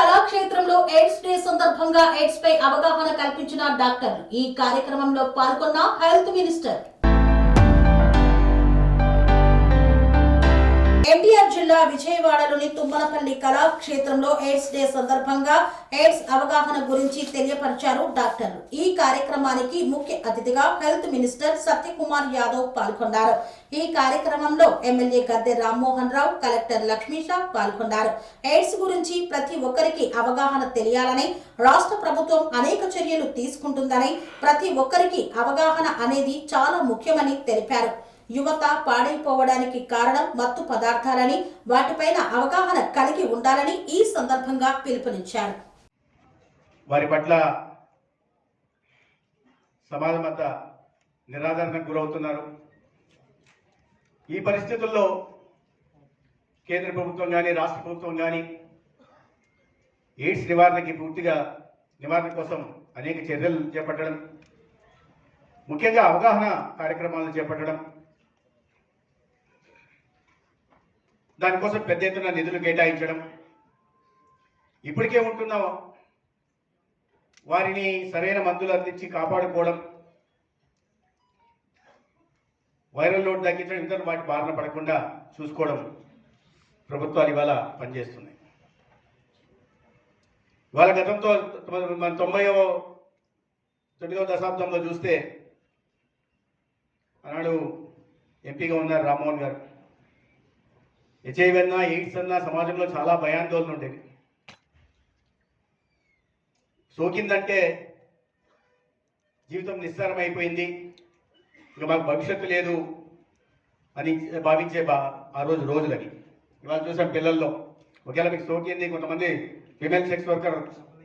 కళాక్షేత్రంలో AIDS day సందర్భంగా AIDS పై అవగాహన కల్పించిన డాక్టర్లు ఈ కార్యక్రమంలో పాల్గొన్న హెల్త్ మినిస్టర్ ఎన్టీఆర్ జిల్లా విజయవాడలోని తుమ్మలపల్లి కళాక్షేత్రంలో ఎయిడ్స్ డే సందర్భంగా ఎయిడ్స్ అవగాహన గురించి తెలియపరిచారు డాక్టర్లు. ఈ కార్యక్రమానికి ముఖ్య అతిథిగా హెల్త్ మినిస్టర్ సత్యకుమార్ యాదవ్ పాల్గొన్నారు. ఈ కార్యక్రమంలో ఎమ్మెల్యే గద్దె రామ్మోహన్ రావు కలెక్టర్ లక్ష్మీషా పాల్గొన్నారు. ఎయిడ్స్ గురించి ప్రతి ఒక్కరికి అవగాహన తెలియాలని రాష్ట్ర ప్రభుత్వం అనేక చర్యలు తీసుకుంటుందని ప్రతి ఒక్కరికి అవగాహన అనేది చాలా ముఖ్యమని తెలిపారు. యువత పాడైపోవడానికి కారణం మత్తు పదార్థాలని వాటిపైన అవగాహన కలిగి ఉండాలని ఈ సందర్భంగా పిలుపునిచ్చారు. వారి పట్ల సమాజం అంతా నిరాదరణకు గురవుతున్నారు. ఈ పరిస్థితుల్లో కేంద్ర ప్రభుత్వం కానీ రాష్ట్ర ప్రభుత్వం కానీ ఎయిడ్స్ నివారణకి పూర్తిగా నివారణ కోసం అనేక చర్యలు చేపట్టడం ముఖ్యంగా అవగాహన కార్యక్రమాలను చేపట్టడం దానికోసం పెద్ద ఎత్తున నిధులు కేటాయించడం. ఇప్పటికే ఉంటున్న. వారిని సరైన మందులు అందించి కాపాడుకోవడం. వైరల్ లోడ్ తగ్గించడం ఇంత వాటి బారిన పడకుండా చూసుకోవడం ప్రభుత్వాలు ఇవాళ పనిచేస్తున్నాయి. ఇవాళ గతంతో మన తొంభైవ తొమ్మిదవ దశాబ్దంలో చూస్తే ఆనాడు ఎంపీగా ఉన్నారు రామ్మోహన్ గారు. హెచ్ఐవి అన్నా ఎయిడ్స్ అన్నా సమాజంలో చాలా భయాందోళన ఉండేది సోకిందంటే జీవితం నిస్సారం అయిపోయింది ఇక మాకు భవిష్యత్తు లేదు అని భావించే బా ఆ రోజు రోజులని ఇవాళ చూసాం పిల్లల్లో. ఒకవేళ మీకు సోకింది కొంతమంది ఫిమేల్ సెక్స్ వర్కర్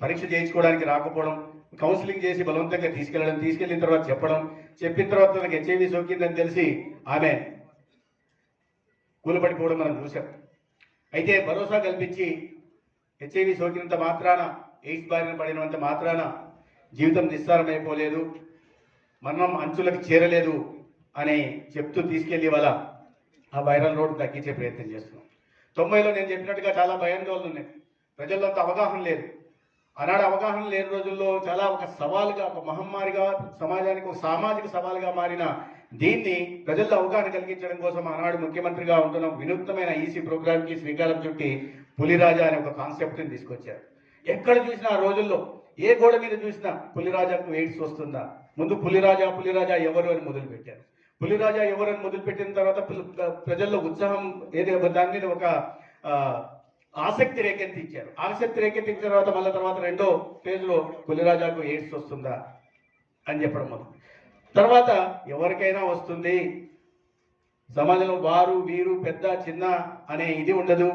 పరీక్ష చేయించుకోవడానికి రాకపోవడం కౌన్సిలింగ్ చేసి బలవంతంగా తీసుకెళ్ళడం తీసుకెళ్ళిన తర్వాత చెప్పడం చెప్పిన తర్వాత నాకు హెచ్ఐవి సోకిందని తెలిసి ఆమె కూలబడిపోవడం మనం చూసాం అయితే భరోసా కల్పించి హెచ్ఐవి సోకినంత మాత్రాన ఎయిడ్స్ బారిన పడినంత మాత్రాన జీవితం నిస్సారమైపోలేదు. మరణం అంచులకు చేరలేదు అని చెప్తూ తీసుకెళ్ళి వాళ్ళ ఆ వైరల్ రోడ్ తగ్గించే ప్రయత్నం చేస్తున్నాం. తొంభైలో నేను చెప్పినట్టుగా చాలా భయాందోళన ఉన్నాయి. ప్రజల్లో అంత అవగాహన లేదు. ఆనాడు అవగాహన లేని రోజుల్లో చాలా ఒక సవాలుగా ఒక మహమ్మారిగా సమాజానికి ఒక సామాజిక సవాలుగా మారిన దీన్ని ప్రజల్లో అవగాహన కలిగించడం కోసం ఆనాడు ముఖ్యమంత్రిగా ఉంటున్న. వినూత్నమైన ఈసీ ప్రోగ్రామ్కి శ్రీకారం చుట్టి పులిరాజా అనే ఒక కాన్సెప్ట్ని తీసుకొచ్చారు. ఎక్కడ చూసినా ఆ రోజుల్లో ఏ గోడ మీద చూసినా పులిరాజాకు ఎయిడ్స్ వస్తుందా? ముందు పులిరాజా పులిరాజా ఎవరు అని మొదలుపెట్టారు. పులిరాజా ఎవరు అని మొదలుపెట్టిన తర్వాత ప్రజల్లో ఉత్సాహం ఏదో? దాని మీద ఒక ఆసక్తి రేకెత్తించారు ఆసక్తి రేకెత్తించిన తర్వాత మళ్ళీ తర్వాత రెండో ఫేజ్లో పులిరాజాకు ఎయిడ్స్ వస్తుందా అని చెప్పడం మొదలు తర్వాత ఎవరికైనా వస్తుంది. సమాజంలో వారు వీరు పెద్ద చిన్న అనే ఇది ఉండదు.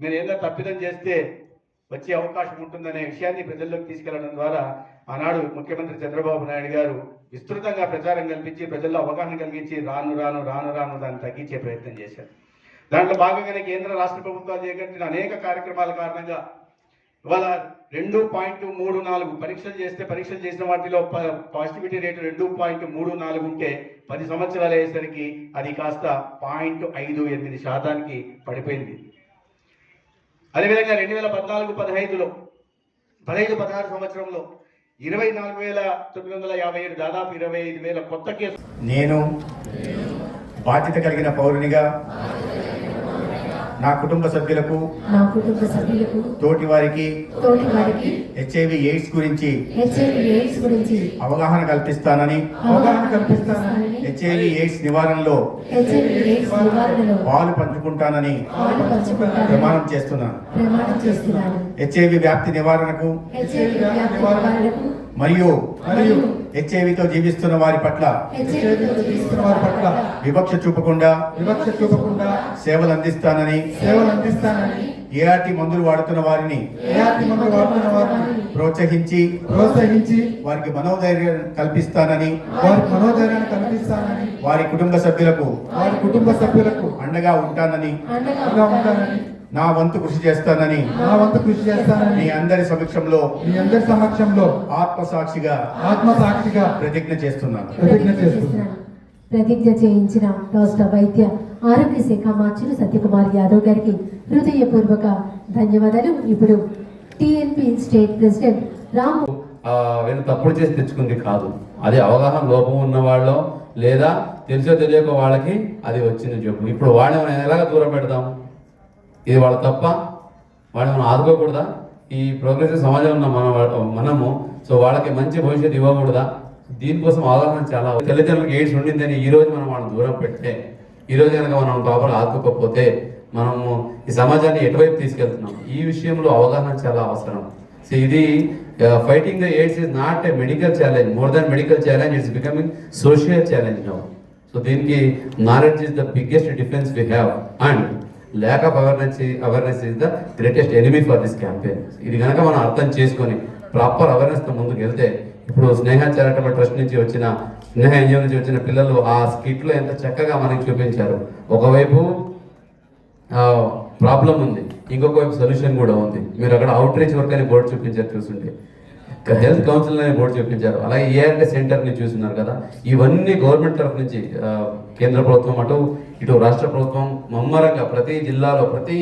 మీరు ఏదైనా తప్పిదం చేస్తే వచ్చే అవకాశం ఉంటుందనే విషయాన్ని ప్రజల్లోకి తీసుకెళ్ళడం ద్వారా ఆనాడు ముఖ్యమంత్రి చంద్రబాబు నాయుడు గారు విస్తృతంగా ప్రచారం కల్పించి ప్రజల్లో అవగాహన కలిగించి రాను రాను రాను రాను దాన్ని తగ్గించే ప్రయత్నం చేశారు. దాంట్లో భాగంగానే కేంద్ర రాష్ట్ర ప్రభుత్వాలు చేపట్టిన అనేక కార్యక్రమాల కారణంగా ఇవాళ రెండు పాయింట్ మూడు నాలుగు పరీక్షలు చేస్తే పరీక్షలు చేసిన వాటిలో పాజిటివిటీ రేటు రెండు పాయింట్ మూడు నాలుగు ఉంటే పది సంవత్సరాలు అయ్యేసరికి అది కాస్త పాయింట్ ఐదు ఎనిమిది శాతానికి పడిపోయింది. అదేవిధంగా రెండు వేల పద్నాలుగు పదహైదులో పదహైదు పదహారు సంవత్సరంలో ఇరవై నాలుగు వేల తొమ్మిది వందల యాభై ఏడు దాదాపు ఇరవై ఐదు వేల కొత్త కేసు నేను బాధ్యత కలిగిన పౌరునిగా నా కుటుంబ సభ్యులకు నా కుటుంబ సభ్యులకు తోటి వారికి తోటి వారికి హెచ్ఐవి ఎయిడ్స్ గురించి హెచ్ఐవి ఎయిడ్స్ గురించి అవగాహన కల్పిస్తానని అవగాహన కల్పిస్తానని హెచ్ఐవి ఎయిడ్స్ నివారణలో హెచ్ఐవి ఎయిడ్స్ నివారణలో పాలు పంచుకుంటానని పాలు పంచుకుంటానని ప్రమాణం చేస్తున్నాను. ప్రమాణం చేస్తున్నాను. హెచ్ఐవి వ్యాప్తి నివారణకు హెచ్ఐవి వ్యాప్తి నివారణకు మరియు మరియు హెచ్ఐవితో జీవిస్తున్న వారి పట్ల హెచ్ఐవితో జీవిస్తున్న వారి పట్ల వివక్ష చూపకుండా వివక్ష చూపకుండా సేవలు అందిస్తానని సేవలు అందిస్తానని ఏఆర్టీ మందులు వాడుతున్న వారిని ఏఆర్టి మందు వాడుతున్న వారిని ప్రోత్సహించి ప్రోత్సహించి వారికి మనోధైర్యం కల్పిస్తానని వారి మనోధైర్యాన్ని కల్పిస్తానని వారి కుటుంబ సభ్యులకు వారి కుటుంబ సభ్యులకు అండగా ఉంటానని అండగా ఉంటానని నా వంతు కృషి చేస్తానని నా వంతు కృషి మీ చేస్తానని అందరి సమక్షంలో మీ అందరి సమక్షంలో ఆత్మసాక్షిగా ఆత్మసాక్షిగా ప్రతిజ్ఞ చేస్తున్నాను. ప్రతిజ్ఞ చేస్తున్నాను. చేస్తున్నాను. ప్రతిజ్ఞ చేయించిన రాష్ట్ర వైద్య ఆరోగ్య శాఖ మంత్రులు సత్యకుమార్ యాదవ్ గారికి హృదయపూర్వక ధన్యవాదాలు. ఇప్పుడు టిఎన్పి స్టేట్ ప్రెసిడెంట్ రామ్ వీళ్ళు తప్పుడు చేసి తెచ్చుకుంది కాదు. అది అవగాహన లోపం ఉన్న వాళ్ళు లేదా తెలిసో తెలియక వాళ్ళకి అది వచ్చింది జబ్బు ఇప్పుడు వాళ్ళని మనం ఎలాగ దూరం పెడదాం ఇది వాళ్ళ తప్ప వాళ్ళని మనం ఆదుకోకూడదా? ఈ ప్రోగ్రెసివ్ సమాజంలో ఉన్న మన మనము సో వాళ్ళకి మంచి భవిష్యత్తు ఇవ్వకూడదా? దీనికోసం ఆలోచన చాలా తల్లిదండ్రులకు ఎయిడ్స్ ఉండిందని ఈ రోజు మనం వాళ్ళని దూరం పెట్టే ఈ రోజు కనుక మనం ప్రాపర్ ఆదుకోకపోతే మనము ఈ సమాజాన్ని ఎటువైపు తీసుకెళ్తున్నాం? ఈ విషయంలో అవగాహన చాలా అవసరం. సో ఇది fighting the AIDS is not a medical challenge more than medical challenge it's becoming social challenge now so దీనికి knowledge is the biggest difference we have and lack of awareness awareness is the greatest enemy for this campaign ఇది కనుక మనం అర్థం చేసుకొని proper అవేర్నెస్తో ముందుకు వెళ్తే ఇప్పుడు స్నేహ charitable trust నుంచి వచ్చిన స్నేహ ఎన్జిఓ నుంచి వచ్చిన పిల్లలు ఆ స్కిట్లో ఎంత చక్కగా మనకి చూపించారు. ఒకవైపు ప్రాబ్లం ఉంది. ఇంకొక వైపు సొల్యూషన్ కూడా ఉంది. మీరు అక్కడ అవుట్ రీచ్ వర్క్ అని బోర్డు చూపించారు చూస్తుంటే. హెల్త్ కౌన్సిల్ అనే బోర్డు చూపించారు అలాగే ఏఆర్టీ సెంటర్ని చూస్తున్నారు కదా. ఇవన్నీ గవర్నమెంట్ తరఫు నుంచి కేంద్ర ప్రభుత్వం అటు ఇటు రాష్ట్ర ప్రభుత్వం ముమ్మరంగా ప్రతి జిల్లాలో ప్రతి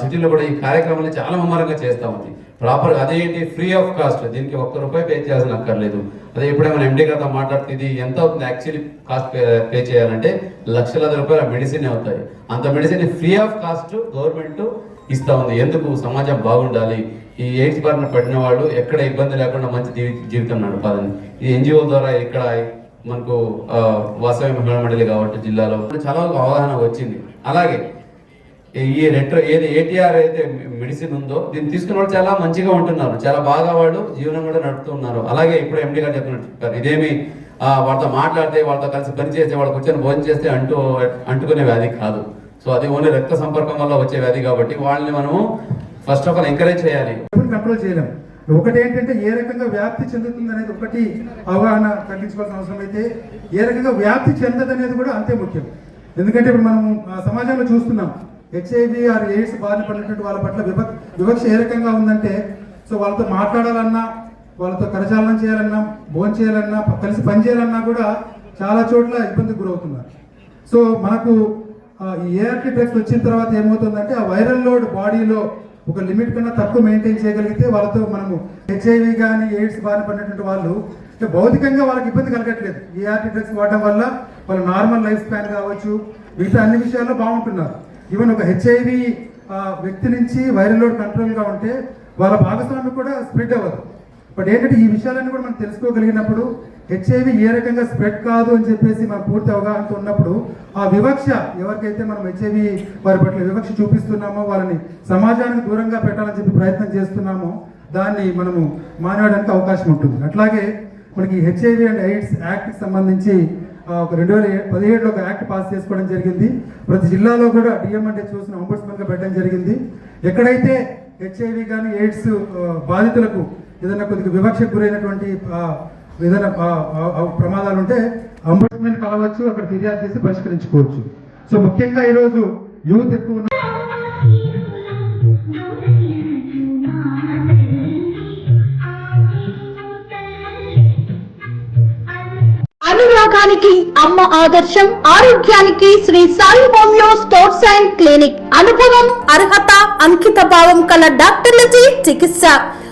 సిటీలో కూడా ఈ కార్యక్రమాన్ని చాలా ముమ్మరంగా చేస్తూ ఉంది. ప్రాపర్ అదేంటి? ఫ్రీ ఆఫ్ కాస్ట్ దీనికి ఒక్క రూపాయి పే చేయాల్సిన అక్కర్లేదు. అదే ఇప్పుడే మన ఎండి గారితో మాట్లాడుతుంది ఇది ఎంత అవుతుంది? యాక్చువల్లీ కాస్ట్ పే పే చేయాలంటే లక్షలాది రూపాయల మెడిసిన్ అవుతాయి. అంత medicine free of cost government ఇస్తూ ఉంది. ఎందుకు? సమాజం బాగుండాలి. ఈ ఎయిడ్స్ బారిన పడిన వాళ్ళు ఎక్కడ ఇబ్బంది లేకుండా మంచి జీవి- జీవితం నడపాలని. ఈ ఎన్జిఓ ద్వారా ఇక్కడ మనకు వాసవి మహిళా మండలి కాబట్టి జిల్లాలో చాలా వరకు అవగాహన వచ్చింది. అలాగే ఈ- రెట్రో ఏది ఏటీఆర్ అయితే మెడిసిన్ ఉందో దీన్ని తీసుకున్న వాళ్ళు చాలా మంచిగా ఉంటున్నారు. చాలా బాగా వాళ్ళు జీవనం కూడా నడుపుతున్నారు అలాగే ఇప్పుడు ఎండి గారు చెప్పినట్టు చెప్పారు. ఇదేమి వాళ్ళతో మాట్లాడితే వాళ్ళతో కలిసి పని చేస్తే వాళ్ళకి కూర్చొని భోజనం చేస్తే అంటూ అంటుకునే వ్యాధి కాదు. సో అది ఓన్లీ రక్త సంపర్కం వల్ల వచ్చే వ్యాధి కాబట్టి వాళ్ళని మనము ఫస్ట్ ఆఫ్ ఆల్ ఎంకరేజ్ చేయాలి. ఎప్పుడు కంట్రోల్ చేయలేం. ఒకటి ఏంటంటే ఏ రకంగా వ్యాప్తి చెందుతుంది అనేది ఒకటి అవగాహన కలిగించుకోవాల్సిన అవసరం అయితే ఏ రకంగా వ్యాప్తి చెందదు అనేది కూడా అంతే ముఖ్యం. ఎందుకంటే ఇప్పుడు మనం సమాజంలో చూస్తున్నాం హెచ్ఐవి ఆర్ ఎయిడ్స్ బారిన పడినటువంటి వాళ్ళ పట్ల వివక్ వివక్ష ఏ రకంగా ఉందంటే సో వాళ్ళతో మాట్లాడాలన్నా వాళ్ళతో కరచాలనం చేయాలన్నా భోజనం చేయాలన్నా కలిసి పని చేయాలన్నా కూడా చాలా చోట్ల ఇబ్బందికి గురవుతున్నారు. సో మనకు ఏఆర్టీ డ్రగ్స్ వచ్చిన తర్వాత ఏమవుతుందంటే ఆ వైరల్ లోడ్ బాడీలో ఒక లిమిట్ కన్నా తక్కువ మెయింటైన్ చేయగలిగితే వాళ్ళతో మనము హెచ్ఐవి కానీ ఎయిడ్స్ బారిన పడినటువంటి వాళ్ళు అంటే భౌతికంగా వాళ్ళకి ఇబ్బంది కలగట్లేదు. ఏఆర్టీ డ్రగ్స్ వాడడం వల్ల వాళ్ళ నార్మల్ లైఫ్ స్పాన్ కావచ్చు మిగతా అన్ని విషయాల్లో బాగుంటున్నారు. ఈవెన్ ఒక హెచ్ఐవి వ్యక్తి నుంచి వైరల్ లోడ్ కంట్రోల్గా ఉంటే వాళ్ళ భాగస్వామి కూడా స్ప్రెడ్ అవ్వదు. బట్ ఏంటంటే ఈ విషయాలన్నీ కూడా మనం తెలుసుకోగలిగినప్పుడు హెచ్ఐవి ఏ రకంగా స్ప్రెడ్ కాదు అని చెప్పేసి మనం పూర్తి అవగాహనతో ఉన్నప్పుడు ఆ వివక్ష ఎవరికైతే మనం హెచ్ఐవి వారి పట్ల వివక్ష చూపిస్తున్నామో వాళ్ళని సమాజానికి దూరంగా పెట్టాలని చెప్పి ప్రయత్నం చేస్తున్నామో దాన్ని మనము మానేయడానికి అవకాశం ఉంటుంది. అట్లాగే మనకి హెచ్ఐవి అండ్ ఎయిడ్స్ యాక్ట్కి సంబంధించి ఒక రెండు వేల పదిహేడులో ఒక యాక్ట్ పాస్ చేసుకోవడం జరిగింది. ప్రతి జిల్లాలో కూడా డిఎం చూసిన అంబుడ్స్మెన్గా పెట్టడం జరిగింది. ఎక్కడైతే హెచ్ఐవి కానీ ఎయిడ్స్ బాధితులకు ఏదైనా కొద్దిగా వివక్షకు గురైనటువంటి ఏదైనా ప్రమాదాలు ఉంటే అంబుడ్స్మెన్ కావచ్చు అక్కడ ఫిర్యాదు చేసి పరిష్కరించుకోవచ్చు. సో ముఖ్యంగా ఈరోజు యూత్ ఎక్కువ ఉన్న అనురాగానికి అమ్మ ఆదర్శం ఆరోగ్యానికి Shri Sai homeo sports and clinic. అనుభవం అర్హత అంకిత భావం కల డాక్టర్లచే చికిత్స.